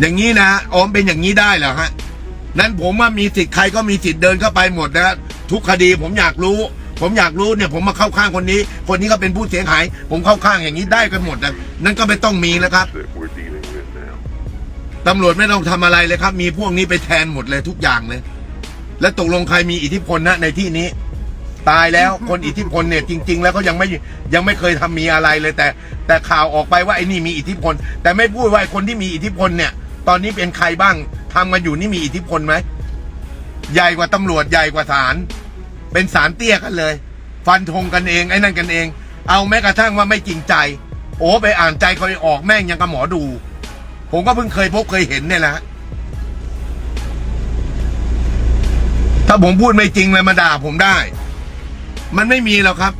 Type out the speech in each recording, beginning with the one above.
อย่างนี้นะออมเป็นอย่างนี้ได้เหรอฮะนั้นผมว่ามีสิทธิ์ใครก็มีสิทธิ์เดินเข้าไปหมดนะทุกคดีผมอยากรู้ ผมอยากรู้เนี่ย ผมมาเข้าข้างคนนี้ คนนี้ก็เป็นผู้เสียหาย ผมเข้าข้างอย่างนี้ได้กันหมดนะนั่นก็ไม่ต้องมีแล้วครับตำรวจไม่ต้องทำอะไรเลยครับ มีพวกนี้ไปแทนหมดเลยทุกอย่างเลย และตกลงใครมีอิทธิพลนะในที่นี้ ตายแล้วคนอิทธิพลเนี่ยจริง ๆ แล้วก็ยังไม่ยังไม่เคยทำมีอะไรเลยแต่ แต่ข่าวออกไปว่าไอ้นี่มีอิทธิพล แต่ไม่พูดว่าคนที่มีอิทธิพลเนี่ย ตอนนี้เป็นใครบ้างทำกันอยู่นี่มีอิทธิพลไหมใหญ่กว่าตำรวจใหญ่กว่าศาลเป็นศาลเตี้ยกันเลย ฟันธงกันเองไอ้นั่นกันเอง เอาแม้กระทั่งว่าไม่จริงใจ โอ้ไปอ่านใจเขาออกแม่งยังกับหมอดู ผมก็เพิ่งเคยพบเคยเห็นเนี่ยแหละถ้าผมพูดไม่จริงเลยมาด่าผมได้ มันไม่มีหรอกครับ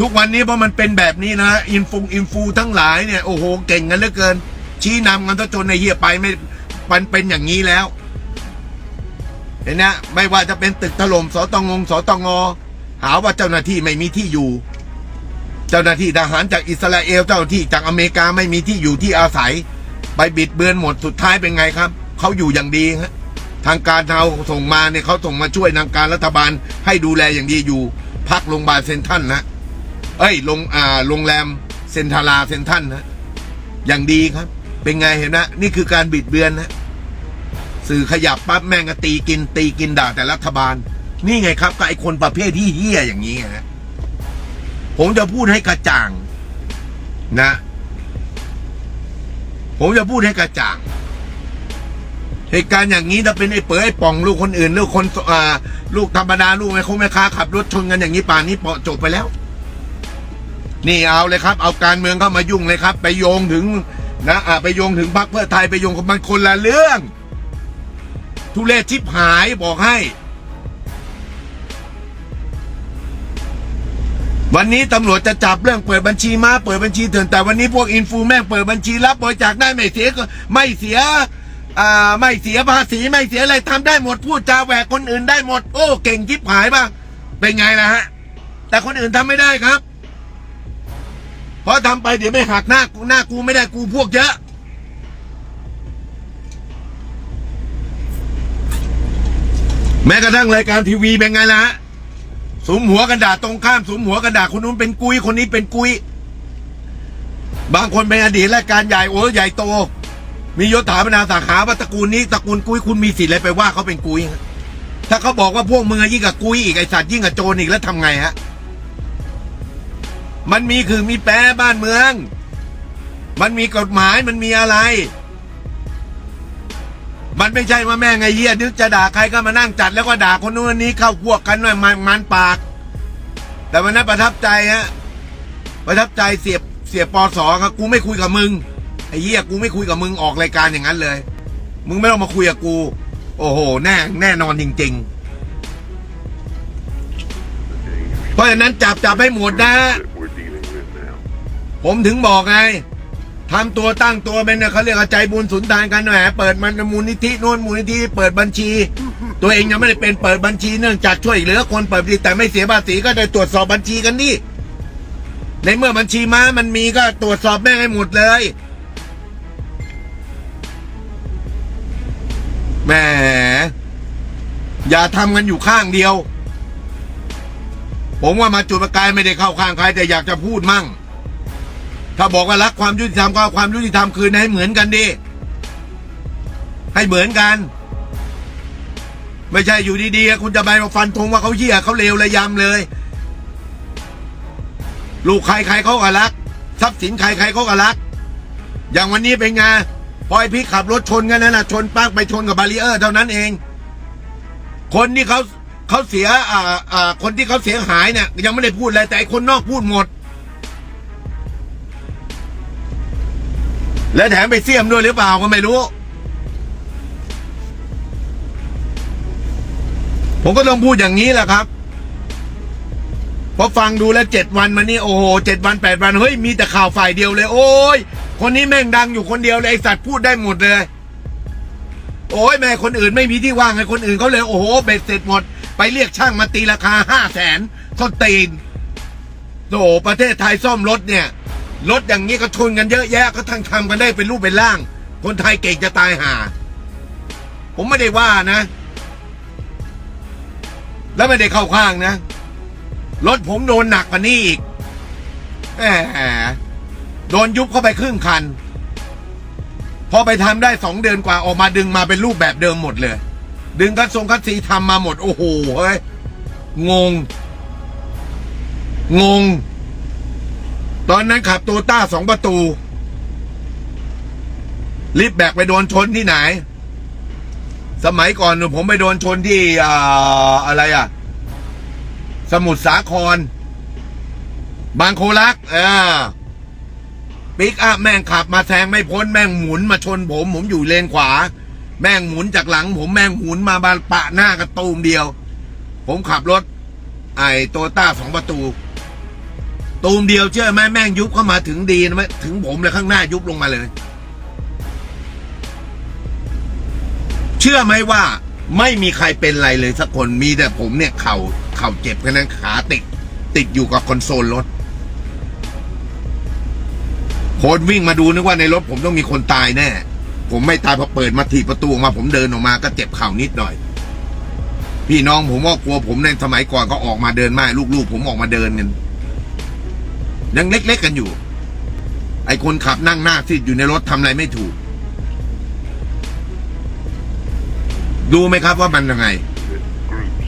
ทุกวันนี้เพราะมันเป็นแบบนี้นะอินฟูอินฟูทั้งหลายเนี่ยโอ้โหเก่งกันเหลือเกิน ชี้นำกันซะจนในเฮียไปไม่มันเป็นอย่างนี้แล้ว เห็นนะไม่ว่าจะเป็นตึกถล่มสตงงสตงหาว่าเจ้าหน้าที่ไม่มีที่อยู่ เจ้าหน้าที่ทหารจากอิสราเอลเจ้าหน้าที่จากอเมริกาไม่มีที่อยู่ที่อาศัย ไปบิดเบือนหมดสุดท้ายเป็นไงครับเขาอยู่อย่างดีฮะทางการเขาส่งมาเนี่ยเขาส่งมาช่วยทางการรัฐบาลให้ดูแลอย่างดีอยู่ พักโรงพยาบาลเซนทันนะเอ้ยโรงอ่าโรงแรมเซนทาราเซนทันนะอย่างดีครับ เป็นไงเห็นนะนี่คือการบิดเบือนนะสื่อขยับปั๊บแม่งก็ตีกิน ตีกินด่าแต่รัฐบาล นี่ไงครับก็ไอคนประเภทที่เฮี้ยอย่างนี้ไงฮะผมจะพูดให้กระจ่าง นะ ผมจะพูดให้กระจ่าง เหตุการณ์อย่างนี้ถ้าเป็นไอ้เป๋อไอ้ป่องลูกคนอื่นลูกคนอ่าลูกธรรมดาลูกแม่คงแม่ค้าขับรถชนกันอย่างนี้ป่านนี้ปะจบไปแล้ว นี่เอาเลยครับ เอาการเมืองเข้ามายุ่งเลยครับ ไปโยงถึง นะอ่าไปโยงถึงพรรคเพื่อไทยไปโยงกับมันคนละเรื่อง ทุเรศชิบหายบอกให้ วันนี้ตำรวจจะจับเรื่องเปิดบัญชีมาเปิดบัญชีเถื่อนแต่วันนี้พวกอินฟูแม่งเปิดบัญชีรับบริจาคได้ไม่เสียก็ไม่เสียอ่าไม่เสียภาษีไม่เสียอะไรทำได้หมดพูดจาแหวกคนอื่นได้หมด โอ้ เก่งชิบหายบ้างเป็นไงล่ะฮะ แต่คนอื่นทำไม่ได้ครับ เพราะทำไปเดี๋ยวไม่หักหน้ากูหน้ากูไม่ได้กูพวกเยอะ แม้กระทั่งรายการทีวีเป็นไงล่ะฮะสมหัวกันด่าตรงข้ามสมหัวกันด่าคนนู้นเป็นกุยคนนี้เป็นกุย บางคนเป็นอดีตรายการใหญ่โอ้ใหญ่โต มียศถาบรรดาสาขาว่าตระกูลนี้ตระกูลกุยคุณมีสิทธิ์อะไรไปว่าเขาเป็นกุยถ้าเขาบอกว่าพวกมึงอยิ่งกับกุยอีกไอสัตว์ยิ่งกับโจรอีกแล้วทำไงฮะ มันมีคือมีแปรบ้านเมือง มันมีกฎหมายมันมีอะไร มันไม่ใช่ว่าแม่งไงเหี้ยนึกจะด่าใครก็มานั่งจัดแล้วก็ด่าคนนู้นคนนี้เข้าพวกกันหน่อยมันมันปาก แต่วันนั้นประทับใจฮะประทับใจเสียบเสียบปอสอครับกูไม่คุยกับมึงไอ้เหี้ยกูไม่คุยกับมึงออกรายการอย่างนั้นเลย มึงไม่ต้องมาคุยกับกู โอ้โหแน่แน่นอนจริง ๆ เพราะฉะนั้นจับจับให้หมดนะ ผมถึงบอกไงทำตัวตั้งตัวเป็นเนี่ยเขาเรียกว่าใจบุญสุนทานกันแหมเปิดมันมูลนิธินู่นมูลนิธิเปิดบัญชี ตัวเองยังไม่ได้เป็นเปิดบัญชีเนื่องจากช่วยเหลือคนเปิดบัญชีแต่ไม่เสียภาษีก็ได้ตรวจสอบบัญชีกันดิในเมื่อบัญชีม้ามันมีก็ตรวจสอบแม่งให้หมดเลยแหมอย่าทำกันอยู่ข้างเดียว ผมว่ามาจุดประกายไม่ได้เข้าข้างใครแต่อยากจะพูดมั่ง ถ้าบอกว่ารักความยุติธรรมก็ความยุติธรรมคืนให้เหมือนกันดิให้เหมือนกัน ไม่ใช่อยู่ดีๆคุณจะไปมาฟันธงว่าเขาเหี้ยเขาเลวระยำเลย ลูกใครใครเขาก็รัก ทรัพย์สินใครใครเขาก็รัก อย่างวันนี้เป็นไงพอไอพี่ขับรถชนกันนั่นนะชนปักไปชนกับบารีเออร์เท่านั้นเอง คนที่เขาเขาเสียอ่าอ่าคนที่เขาเสียหายเนี่ยยังไม่ได้พูดอะไรแต่ไอคนนอกพูดหมด และแถมไปเสี่ยมด้วยหรือเปล่าก็ไม่รู้ ผมก็ต้องพูดอย่างนี้แหละครับพอฟังดูแล้วเจ็ดวันมานี่โอ้โหเจ็ดวันแปดวันเฮ้ยมีแต่ข่าวฝ่ายเดียวเลย โอ้ยคนนี้แม่งดังอยู่คนเดียวเลยไอสัตว์พูดได้หมดเลย โอ้ยแม่คนอื่นไม่มีที่ว่างไงคนอื่นเขาเลย โอ้โหเบ็ดเสร็จหมด ไปเรียกช่างมาตีราคาห้าแสนส้นตีนโอ้โหประเทศไทยซ่อมรถเนี่ย รถอย่างนี้ก็ชนกันเยอะแยะก็ทั้งทำกันได้เป็นรูปเป็นร่าง คนไทยเก่งจะตายห่า ผมไม่ได้ว่านะ แล้วไม่ได้เข้าข้างนะ รถผมโดนหนักกว่านี้อีกแหมโดนยุบเข้าไปครึ่งคัน พอไปทำได้สองเดือนกว่าออกมาดึงมาเป็นรูปแบบเดิมหมดเลย ดึงคัดทรงคัดสีทำมาหมด โอ้โหเฮ้ยงง งง ตอนนั้นขับโตต้าสองประตู รีบแบกไปโดนชนที่ไหน สมัยก่อนน่ะผมไปโดนชนที่อ่าอะไรอะ สมุทรสาคร บางโคลักเออปิกอัพแม่งขับมาแซงไม่พ้นแม่งหมุนมาชนผม ผมอยู่เลนขวา แม่งหมุนจากหลัง ผมแม่งหมุนมาบาปะหน้ากระตูมเดียว ผมขับรถ ไอ้โตต้าสองประตู ตูมเดียวเชื่อไหมแม่งยุบเข้ามาถึงดีนะไหมถึงผมเลยข้างหน้ายุบลงมาเลย เชื่อไหมว่า ไม่มีใครเป็นไรเลยสักคนมีแต่ผมเนี่ยเข่าเข่าเจ็บแค่นั้นขาติด ติดอยู่กับคอนโซลรถคนวิ่งมาดูนึกว่าในรถผมต้องมีคนตายแน่ ผมไม่ตายพอเปิดมาถีบประตูออกมา ผมเดินออกมาก็เจ็บเข่านิดหน่อย พี่น้องผมว่ากลัวผมในสมัยก่อนก็ออกมาเดินไม่ลูกๆ ผมออกมาเดินกัน ยังเล็กๆกันอยู่ ไอ้คนขับนั่งหน้าซีดอยู่ในรถทำอะไรไม่ถูก ดูไหมครับว่ามันยังไง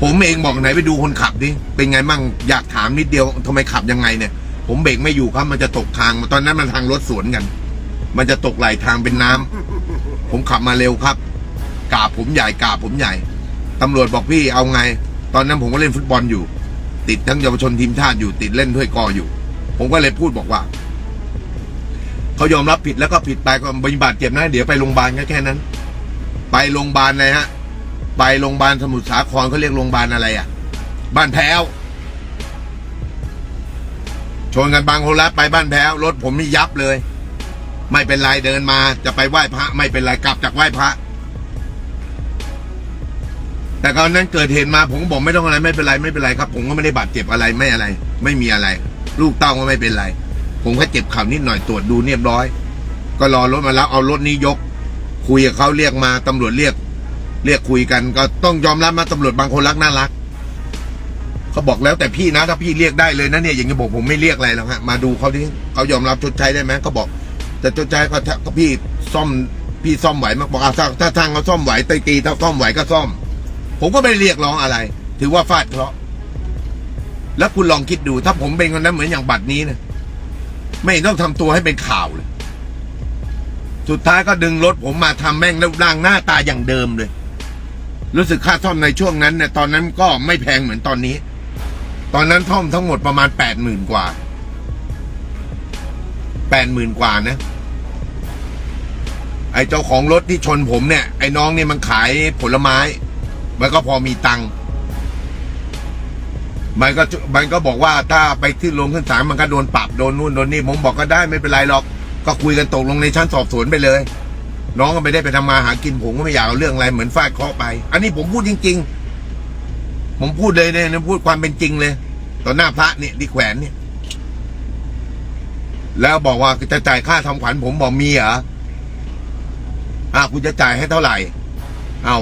ผมเองบอกไหนไปดูคนขับดิเป็นไงมั่งอยากถามนิดเดียวทำไมขับยังไงเนี่ย ผมเบรกไม่อยู่ครับมันจะตกทางตอนนั้นมันทางรถสวนกัน มันจะตกไหลทางเป็นน้ำผมขับมาเร็วครับกาบผมใหญ่กาบผมใหญ่ตำรวจบอกพี่เอาไง ตอนนั้นผมก็เล่นฟุตบอลอยู่ ติดทั้งเยาวชนทีมชาติอยู่ติดเล่นถ้วยกออยู่ ผมก็เลยพูดบอกว่าเขายอมรับผิดแล้วก็ผิดไปก็บาดเจ็บนะ เดี๋ยวไปโรงพยาบาลแค่แค่นั้น ไปโรงพยาบาลเลยฮะ ไปโรงพยาบาลสมุทรสาครเขาเรียกโรงพยาบาลอะไรอะ บ้านแพ้วชนกันบางคนละไปบ้านแพ้วรถผมนี่ยับเลย ไม่เป็นไรเดินมา จะไปไหว้พระ ไม่เป็นไรกลับจากไหว้พระ แต่ตอนนั้นเกิดเหตุมาผมบอกไม่ต้องอะไรไม่เป็นไรไม่เป็นไรครับ ผมก็ไม่ได้บาดเจ็บอะไรไม่อะไร ไม่มีอะไร ลูกเต้าก็ไม่เป็นไร ผมแค่เจ็บเข่านิดหน่อยตรวจดูเรียบร้อย ก็รอรถมาแล้วเอารถนี้ยก คุยกับเขาเรียกมาตำรวจเรียก เรียกคุยกัน ก็ต้องยอมรับมาตำรวจบางคนรักน่ารักเขาบอกแล้วแต่พี่นะ ถ้าพี่เรียกได้เลยนะเนี่ยอย่างจะบอกผมไม่เรียกอะไรแล้วฮะมาดูเขาดิเขายอมรับชดใช้ได้ไหมเขาบอกจะชดใช้ก็ถ้าก็พี่ซ่อมพี่ซ่อมไหวมากบอกถ้าถ้าทางเขาซ่อมไหวตีตีถ้าซ่อมไหวก็ซ่อม ผมก็ไม่เรียกร้องอะไร ถือว่าฟาดเคราะห์ แล้วคุณลองคิดดู ถ้าผมเป็นคนนั้นเหมือนอย่างบัตรนี้นะไม่ต้องทำตัวให้เป็นข่าวเลย สุดท้ายก็ดึงรถผมมาทำแม่งรูปร่างหน้าตาอย่างเดิมเลย รู้สึกค่าซ่อมในช่วงนั้นเนี่ยตอนนั้นก็ไม่แพงเหมือนตอนนี้ ตอนนั้นท่อมทั้งหมดประมาณแปดหมื่นกว่าแปดหมื่นกว่านะไอ้เจ้าของรถที่ชนผมเนี่ย ไอ้น้องเนี่ยมันขายผลไม้ มันก็พอมีตังค์ มันก็มันก็บอกว่าถ้าไปที่โรงขึ้นศาลมันก็โดนปรับโดนนู่นโดนนี่ผมบอกก็ได้ไม่เป็นไรหรอก ก็คุยกันตกลงในชั้นสอบสวนไปเลย น้องก็ไม่ได้ไปทำมาหากินผมก็ไม่อยากเอาเรื่องอะไรเหมือนฟาดเคาะไป อันนี้ผมพูดจริง ๆ ผมพูดเลยเนี่ยพูดความเป็นจริงเลยต่อหน้าพระเนี่ยที่แขวนเนี่ย แล้วบอกว่าจะจ่ายค่าทำขวัญผมบอกมีเหรออะคุณจะจ่ายให้เท่าไหร่ เอา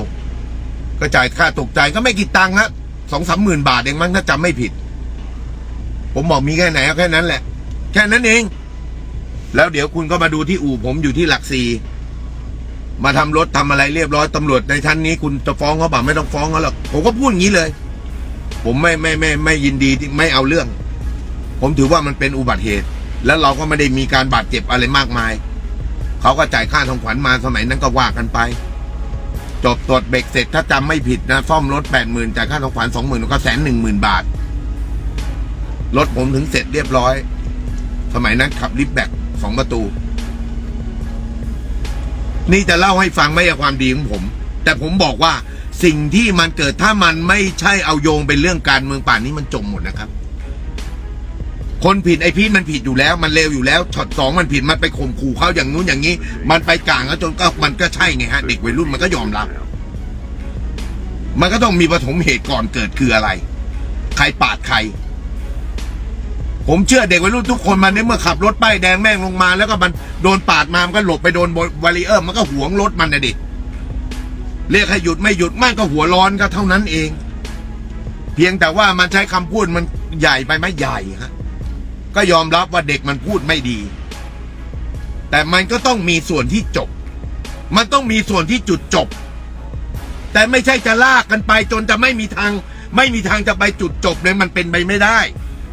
ก็จ่ายค่าตกใจก็ไม่กี่ตังค์ฮะ สองสามหมื่นบาทเองมั้งถ้าจำไม่ผิด ผมบอกมีแค่ไหนเอาแค่นั้นแหละ แค่นั้นเอง แล้วเดี๋ยวคุณก็มาดูที่อู่ผมอยู่ที่หลักสี่มาทำรถทำอะไรเรียบร้อยตำรวจในชั้นนี้คุณจะฟ้องเขาเปล่าไม่ต้องฟ้องเขาหรอกผมก็พูดอย่างนี้เลย ผมไม่ไม่ไม่ไม่ยินดีที่ไม่เอาเรื่อง ผมถือว่ามันเป็นอุบัติเหตุ แล้วเราก็ไม่ได้มีการบาดเจ็บอะไรมากมาย เขาก็จ่ายค่าทองขวัญมาสมัยนั้นก็ว่ากันไป จบตรวจเบรกเสร็จถ้าจำไม่ผิดนะซ่อมรถแปดหมื่นจ่ายค่าทองขวัญสองหมื่นก็แสนหนึ่งหมื่นบาท รถผมถึงเสร็จเรียบร้อย สมัยนั้นขับลิฟต์แบ็กสองประตู นี่จะเล่าให้ฟังไม่ใช่ความดีของผม แต่ผมบอกว่าสิ่งที่มันเกิดถ้ามันไม่ใช่เอาโยงเป็นเรื่องการเมืองป่านนี้มันจมหมดนะครับ คนผิดไอพีทมันผิดอยู่แล้ว มันเลวอยู่แล้วช็อตสองมันผิดมันไปข่มขู่เขาอย่างนู้นอย่างนี้ มันไปกลางแล้วจนก็มันก็ใช่ไงฮะ เด็กวัยรุ่นมันก็ยอมรับ มันก็ต้องมีปฐมเหตุก่อนเกิดคืออะไร ใครปาดใคร ผมเชื่อเด็กวัยรุ่นทุกคนมันเนี่ยเมื่อขับรถป้ายแดงแม่งลงมา แล้วก็มันโดนปาดมามันก็หลบไปโดนบารีเออร์มันก็หวงรถมันนะดิเรียกให้หยุดไม่หยุดมันก็หัวร้อนก็เท่านั้นเอง เพียงแต่ว่ามันใช้คำพูดมันใหญ่ไปไหมใหญ่ฮะ ก็ยอมรับว่าเด็กมันพูดไม่ดี แต่มันก็ต้องมีส่วนที่จบ มันต้องมีส่วนที่จุดจบ แต่ไม่ใช่จะลากกันไปจนจะไม่มีทาง ไม่มีทางจะไปจุดจบเลยมันเป็นไปไม่ได้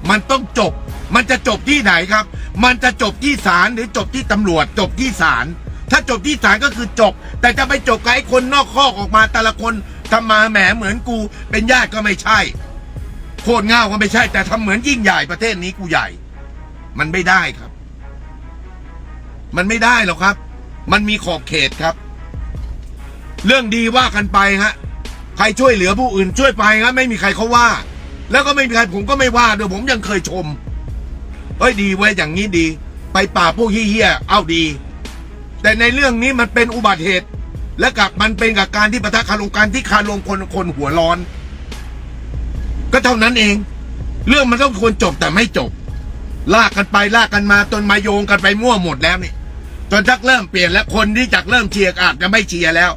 มันต้องจบ มันจะจบที่ไหนครับ มันจะจบที่ศาลหรือจบที่ตำรวจ จบที่ศาลถ้าจบที่ศาลก็คือจบ แต่จะไปจบกับไอ้คนนอกคอออกมาแต่ละคนทำมาแหมเหมือนกู เป็นญาติก็ไม่ใช่โคตรเง่าก็ไม่ใช่แต่ทำเหมือนยิ่งใหญ่ประเทศนี้กูใหญ่ มันไม่ได้ครับ มันไม่ได้หรอกครับ มันมีขอบเขตครับ เรื่องดีว่ากันไปฮะ ใครช่วยเหลือผู้อื่นช่วยไปครับไม่มีใครเขาว่า แล้วก็ไม่มีใครผมก็ไม่ว่าด้วยผมยังเคยชมเอ้ยดีเว้ยอย่างนี้ดี ไปป่าพวกเฮี้ยเอาดี แต่ในเรื่องนี้มันเป็นอุบัติเหตุ และกับมันเป็นกับการที่ประทะคารมการที่คารมคนคนหัวร้อน ก็เท่านั้นเอง เรื่องมันต้องควรจบแต่ไม่จบ ลากกันไปลากกันมาจนมาโยงกันไปมั่วหมดแล้วนี่จนชักเริ่มเปลี่ยนแล้วคนที่จากเริ่มเชียร์อาจจะไม่เชียร์แล้ว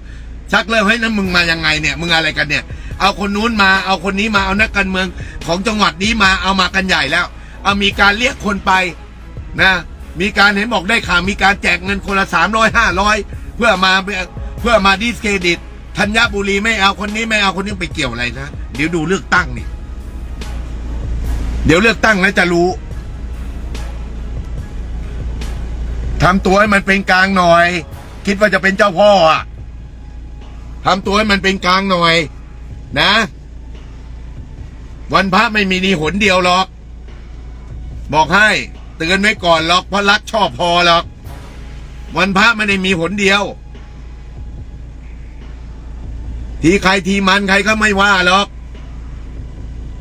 ชักเริ่มให้ยนั้นมึงมายังไงเนี่ย มึงอะไรกันเนี่ย เอาคนนู้นมาเอาคนนี้มาเอานักการเมืองของจังหวัดนี้มาเอามากันใหญ่แล้ว เอามีการเรียกคนไปนะ มีการเห็นบอกได้ข่าวมีการแจกเงินคนละสามร้อยห้าร้อยเพื่อมาเพื่อมาดิสเครดิตธัญบุรีไม่เอาคนนี้ไม่เอาคนนี้ไปเกี่ยวอะไรนะเดี๋ยวดูเลือกตั้งนี่ เดี๋ยวเลือกตั้งแล้วจะรู้ ทำตัวให้มันเป็นกลางหน่อย คิดว่าจะเป็นเจ้าพ่ออะทำตัวให้มันเป็นกลางหน่อย นะ วันพระไม่มีนีหนเดียวหรอก บอกให้เตือนไว้ก่อนหรอกเพราะรักชอบพอหรอก วันพระไม่ได้มีหนเดียว ทีใครทีมันใครก็ไม่ว่าหรอก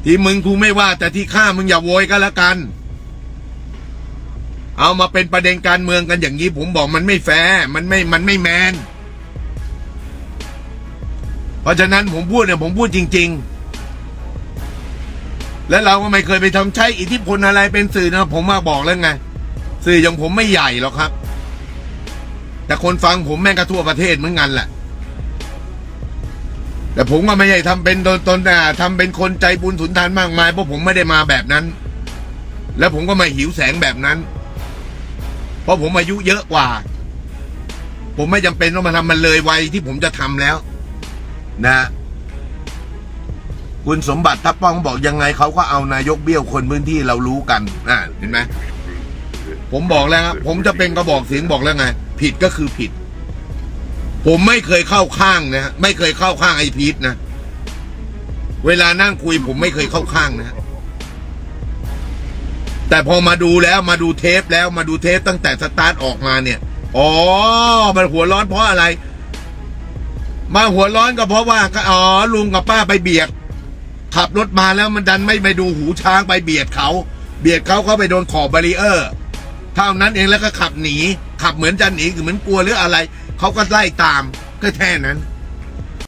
ทีมึงกูไม่ว่าแต่ที่ข้ามึงอย่าโวยก็แล้วกัน เอามาเป็นประเด็นการเมืองกันอย่างนี้ผมบอกมันไม่แฟร์มันไม่มันไม่แมน เพราะฉะนั้นผมพูดเนี่ยผมพูดจริง ๆ และเราก็ไม่เคยไปทำใช้อิทธิพลอะไรเป็นสื่อนะผมมาบอกแล้วไง สื่ออย่างผมไม่ใหญ่หรอกครับ แต่คนฟังผมแม่งก็ทั่วประเทศเหมือนกันแหละแต่ผมก็ไม่ใช่ทำเป็นตนตนแต่ทำเป็นคนใจบุญสุนทานมากมายเพราะผมไม่ได้มาแบบนั้น แล้วผมก็ไม่หิวแสงแบบนั้น เพราะผมอายุเยอะกว่า ผมไม่จำเป็นต้องมาทำมันเลยวัยที่ผมจะทำแล้ว นะ คุณสมบัติทับป้องบอกยังไงเขาก็เอานายกเบี้ยวคนพื้นที่เรารู้กันอ่าเห็นไหมผมบอกแล้วครับผมจะเป็นกระบอกเสียงบอกแล้วไง ผิดก็คือผิด ผมไม่เคยเข้าข้างนะไม่เคยเข้าข้างไอ้พีทนะเวลานั่งคุยผมไม่เคยเข้าข้างนะ แต่พอมาดูแล้วมาดูเทปแล้วมาดูเทปตั้งแต่สตาร์ทออกมาเนี่ย อ๋อ มันหัวร้อนเพราะอะไร มาหัวร้อนก็เพราะว่าอ๋อลุงกับป้าไปเบียดขับรถมาแล้วมันดันไม่ไปดูหูช้างไปเบียดเขา เบียดเขาเขาไปโดนขอบบารีเออร์เท่านั้นเองแล้วก็ขับหนี ขับเหมือนจะหนีคือเหมือนกลัวหรืออะไร เขาก็ไล่ตามก็แค่นั้น